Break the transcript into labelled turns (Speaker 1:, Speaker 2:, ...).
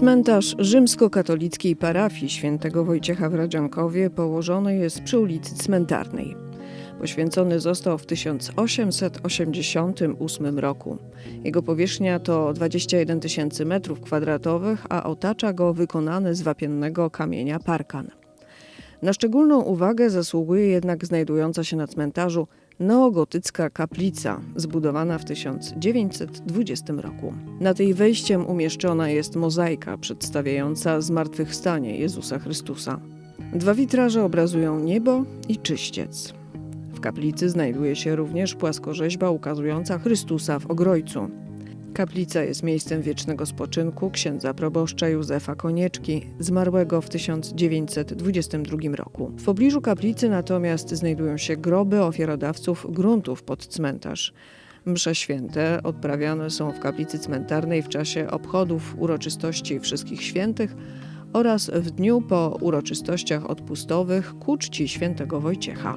Speaker 1: Cmentarz rzymskokatolickiej parafii świętego Wojciecha w Radziankowie położony jest przy ulicy Cmentarnej. Poświęcony został w 1888 roku. Jego powierzchnia to 21 tysięcy metrów kwadratowych, a otacza go wykonany z wapiennego kamienia parkan. Na szczególną uwagę zasługuje jednak znajdująca się na cmentarzu neogotycka kaplica, zbudowana w 1920 roku. Na tej wejściem umieszczona jest mozaika przedstawiająca zmartwychwstanie Jezusa Chrystusa. Dwa witraże obrazują niebo i czyściec. W kaplicy znajduje się również płaskorzeźba ukazująca Chrystusa w Ogrojcu. Kaplica jest miejscem wiecznego spoczynku księdza proboszcza Józefa Konieczki, zmarłego w 1922 roku. W pobliżu kaplicy natomiast znajdują się groby ofiarodawców gruntów pod cmentarz. Msze święte odprawiane są w kaplicy cmentarnej w czasie obchodów uroczystości Wszystkich Świętych oraz w dniu po uroczystościach odpustowych ku czci świętego Wojciecha.